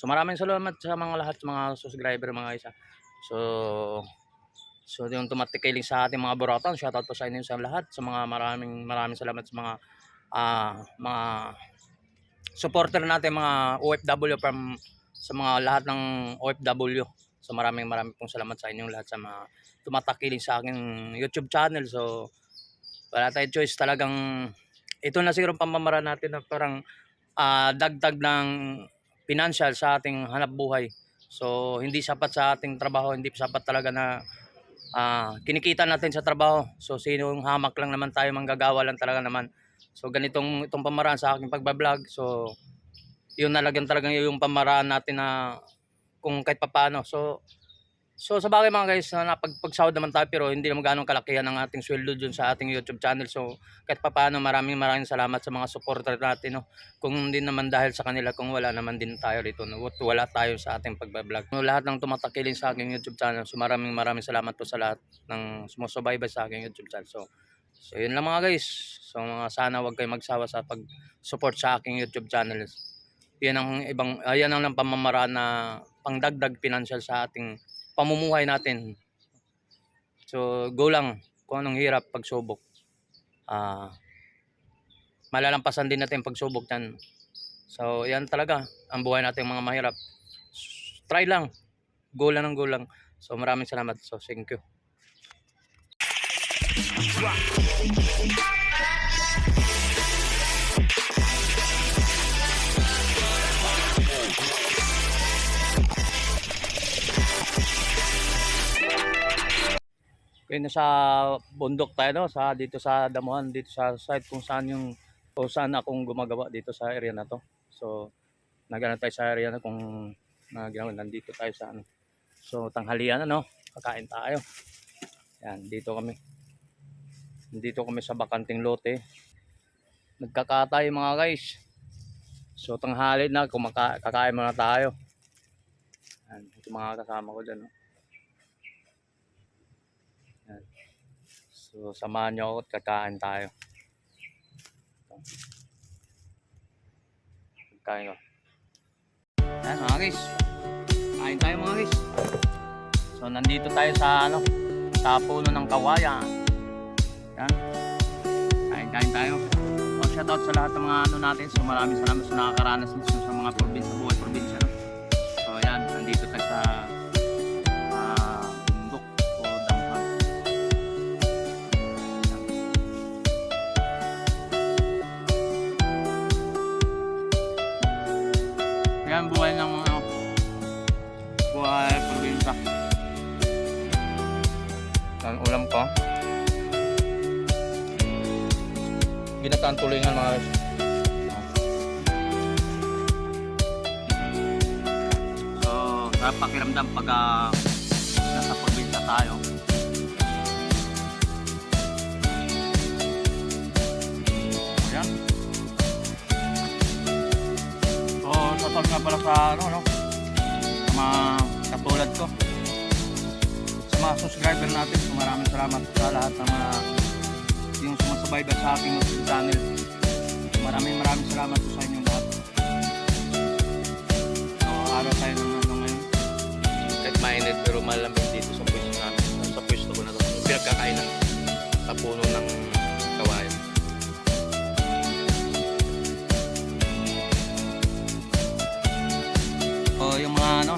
So maraming salamat sa mga lahat mga subscriber mga isa. So So yung tumatikiling sa ating mga buratan, shoutout po sa inyo sa lahat. Sa mga maraming maraming salamat sa mga ah, mga supporter natin mga OFW from sa mga lahat ng OFW. So maraming maraming pong salamat sa inyong lahat sa mga tumatakiling sa aking YouTube channel. So wala tayong choice talagang ito na siguro pamamaraan natin na parang ah, dagdag ng financial sa ating hanap buhay. So hindi sapat sa ating trabaho, hindi sapat talaga na ah, kinikita natin sa trabaho. So sino yung hamak lang naman tayo, manggagawa lang talaga naman. So ganitong itong pamaraan sa aking pagbablog. So yun nalagyan talagang yung pamaraan natin na kung kahit papaano. So So sa bagay mga guys, na napagpagsahod naman tayo pero hindi naman ganong kalakihan ang ating sweldo dun sa ating YouTube channel. So kahit papaano maraming maraming salamat sa mga supporter natin. No? Kung hindi naman dahil sa kanila, kung wala naman din tayo rito. No? Wala tayo sa ating pagbablog. No, lahat ng tumatakiling sa aking YouTube channel. So maraming maraming salamat po sa lahat ng sumusubaybay sa aking YouTube channel. So, so yun lang mga guys. So mga sana wag kayo magsawa sa pag-support sa aking YouTube channel. Yan ang ibang, uh, yan ang pamamaraan na pangdagdag financial sa ating pamumuhay natin. So, go lang kung anong hirap pagsubok. Ah, malalampasan din natin pagsubok yan. So, yan talaga ang buhay natin mga mahirap. Try lang. Go lang ng go lang. So, maraming salamat. So, thank you. Okay, nasa bundok tayo no, sa dito sa damuhan, dito sa site kung saan yung o saan akong gumagawa dito sa area na to. So, nagano tayo sa area na kung nagano nandito tayo sa ano. So, tanghalian ano, kakain tayo. Yan, dito kami. Dito kami sa bakanting lote. Nagkakatay mga guys. So, tanghali na, kumaka kakain muna tayo. Yan, ito mga kasama ko dyan. No? So, samahan nyo ako at kakain tayo. Kakain ko. Yan mga guys. Kain tayo mga guys. So, nandito tayo sa ano, sa puno ng kawayan. Yan. Kain, kain tayo. So, shoutout sa lahat ng mga ano natin. So, maraming salamat sa nakakaranas nito sa mga probinsya, buhay probinsya. No? Ginataan tulingan mga guys. So, sarap pakiramdam pag ah, nasa probinsya tayo. Ayan. So, shoutout nga pala sa ano, no? Sa mga katulad ko. Sa mga subscriber natin, so maraming salamat sa lahat ng mga yung sumasubaybay sa aking YouTube channel. So, maraming maraming salamat po sa inyong lahat. So, araw tayo ng ano ngayon. Kahit mainit pero malamig dito sa pwesto natin. Sa pwesto ko na to. Pinagkakainan sa puno ng kawayan. O yung mga ano,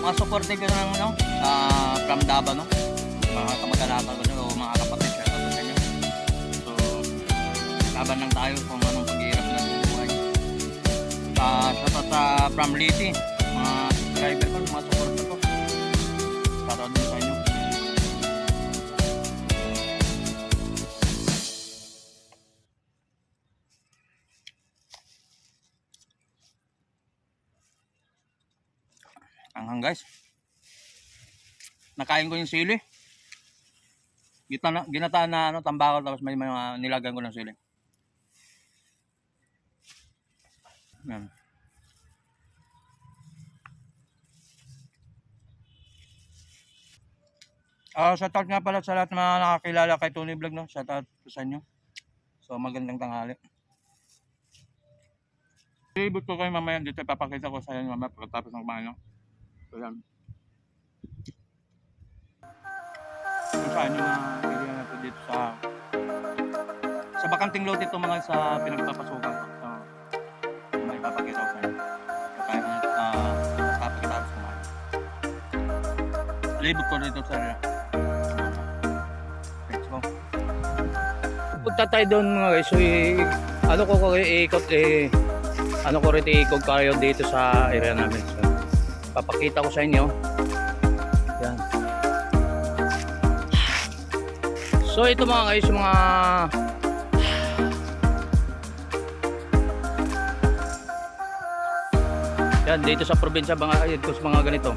mga supporte ko ng ano, ah, from Davao no. Mga kamag-anakan ko laban lang tayo kung anong paghihirap na buhay. Ah, sa sa from Liti, mga subscriber ko, mga supporter ko. Shoutout din sa inyo. Anghang guys. Nakain ko yung sili. Ginataan na ano, tambakol tapos may mga nilagan ko ng sili. Yan. Ah, shoutout nga pala sa lahat ng mga nakakilala kay Tony Vlog, no? Shoutout po sa inyo. So, magandang tanghali. Si Palibot ko kayo mamaya dito. Ipapakita ko sa inyo mamaya pagkatapos ng kumain. No? So yan. Kung saan yung mga area na to dito sa sa bakanting lote ito mga sa pinagpapasukan ko. Palibot ko dito sa area. Let's go. Punta tayo doon mga guys. So, i- ano ko ko iikot eh, ano ko rin iikot kayo dito sa area namin. So, papakita ko sa inyo. Yan. So, ito mga guys, mga Yan, dito sa probinsya, mga, sa mga ganito.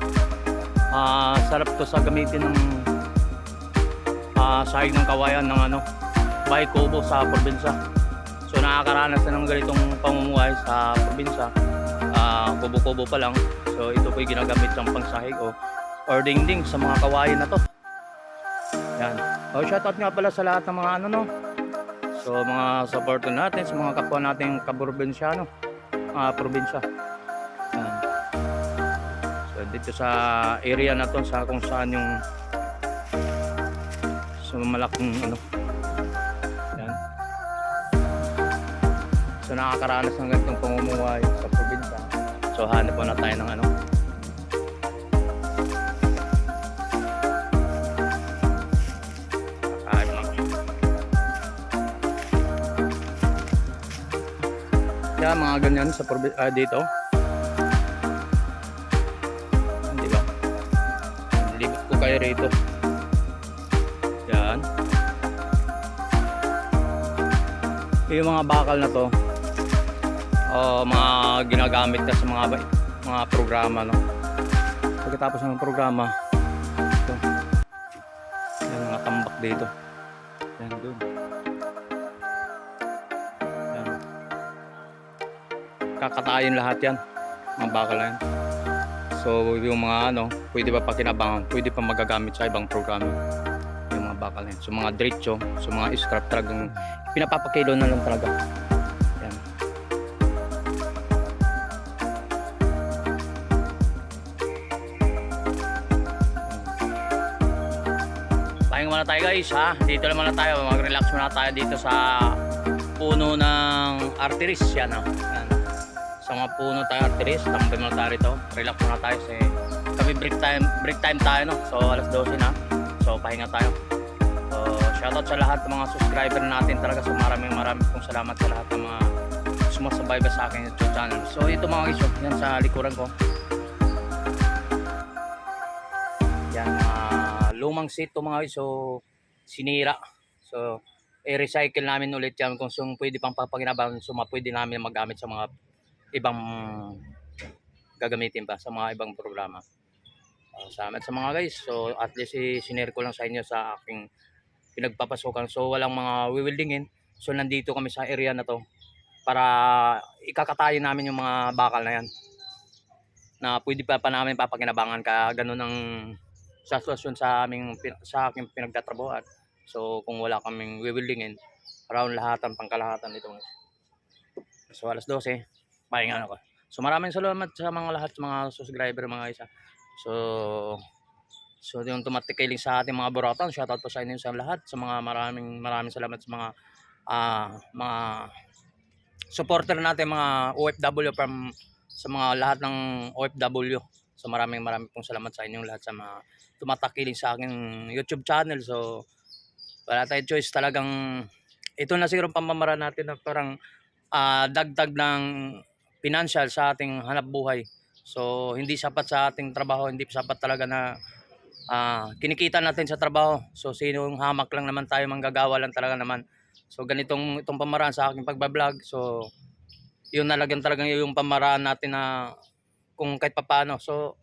Ah, sarap to sa gamitin ng ah, sahig ng kawayan ng ano, bahay kubo sa probinsya. So nakakaranas na ng ganitong pamumuhay sa probinsya. Ah, kubo-kubo pa lang. So ito po yung ginagamit ng pangsahig o or dingding sa mga kawayan na to. Yan. O shoutout nga pala sa lahat ng mga ano no. So mga supporter natin, sa mga kapwa nating kaprobinsyano, mga probinsya. Dito sa area na to sa kung saan yung sa malaking ano. Yan. So nakakaranas ng ganitong pamumuhay sa probinsya. So hanap na tayo ng ano. Kaya mga ganyan sa ah, dito kayo rito yan. Yung mga bakal na to, o mga ginagamit na sa mga mga programa no. Pagkatapos ng programa, ito. Yan mga tambak dito. Yan doon. Yan. Kakatayin lahat yan. Mga bakal na yan. So yung mga ano, pwede pa pakinabangan, pwede pa magagamit sa ibang programa yung mga bakal na yun. So mga diretso, so mga scrap talagang pinapapakilo na lang talaga. Yan. Pahinga muna tayo guys ha. Dito lang muna tayo. Mag-relax muna tayo dito sa puno ng arteries. Yan ha. Sa mga puno tayo arteries. Tambay muna tayo rito. Relax muna tayo. Kasi kami break time, break time tayo no. So alas 12 na. So pahinga tayo. So shoutout sa lahat ng mga subscriber natin talaga. So maraming maraming pong salamat sa lahat ng mga sumasabay sa akin YouTube channel. So ito mga oh, yan sa likuran ko. Yan, mga lumang seat to mga. So sinira. So i-recycle namin ulit yan kung sung pwede pang papaginabangan. So pwede namin magamit sa mga ibang gagamitin pa sa mga ibang programa. Uh, salamat sa mga guys. So at least i- sinare ko lang sa inyo sa aking pinagpapasukan. So walang mga wiwildingin. So nandito kami sa area na to para ikakatayin namin yung mga bakal na yan na pwede pa pa namin papakinabangan ka ganun ang sa sitwasyon sa aming sa aking pinagtatrabuhan. So kung wala kaming wiwildingin around lahatan pangkalahatan dito. So alas 12 pahinga ako. So maraming salamat sa mga lahat mga subscriber mga isa. So So yung tumatikiling sa ating mga buratan, shoutout po sa inyo sa lahat. Sa mga maraming maraming salamat sa mga ah mga supporter natin mga OFW from sa mga lahat ng OFW. So maraming maraming pong salamat sa inyong lahat sa mga tumatakiling sa aking YouTube channel. So wala tayong choice talagang ito na siguro pamamaraan natin na parang ah, dagdag ng financial sa ating hanap buhay. So hindi sapat sa ating trabaho, hindi sapat talaga na ah, kinikita natin sa trabaho. So sino yung hamak lang naman tayo, manggagawa lang talaga naman. So ganitong itong pamaraan sa aking pagbablog. So yun nalagyan talaga yung pamaraan natin na kung kahit papaano. So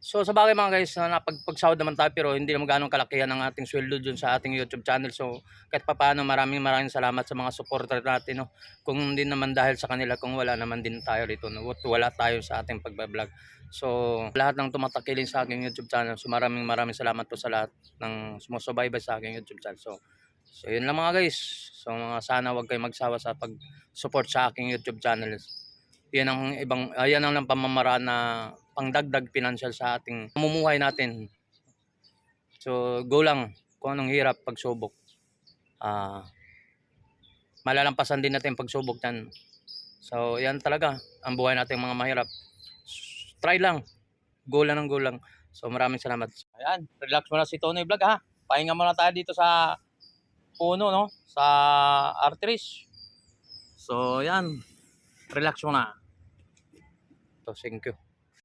So sa bagay mga guys, na napagpagsahod naman tayo pero hindi naman ganong kalakihan ng ating sweldo dun sa ating YouTube channel. So kahit papaano maraming maraming salamat sa mga supporter natin. No? Kung hindi naman dahil sa kanila, kung wala naman din tayo rito. No? Wala tayo sa ating pagbablog. So lahat ng tumatakiling sa aking YouTube channel. So maraming maraming salamat po sa lahat ng sumusubaybay sa aking YouTube channel. So, so yun lang mga guys. So mga sana wag kayo magsawa sa pag-support sa aking YouTube channel. yan ang ibang ah, yan ang lang pamamaraan na pangdagdag financial sa ating mamumuhay natin. So, go lang kung anong hirap pagsubok. Ah, malalampasan din natin pagsubok yan. So, yan talaga ang buhay natin mga mahirap. Try lang. Go lang ng go lang. So, maraming salamat. Ayan, relax muna si Tony Vlog ha. Pahinga muna tayo dito sa puno, no? Sa arteries. So, yan. Relax muna. So, thank you.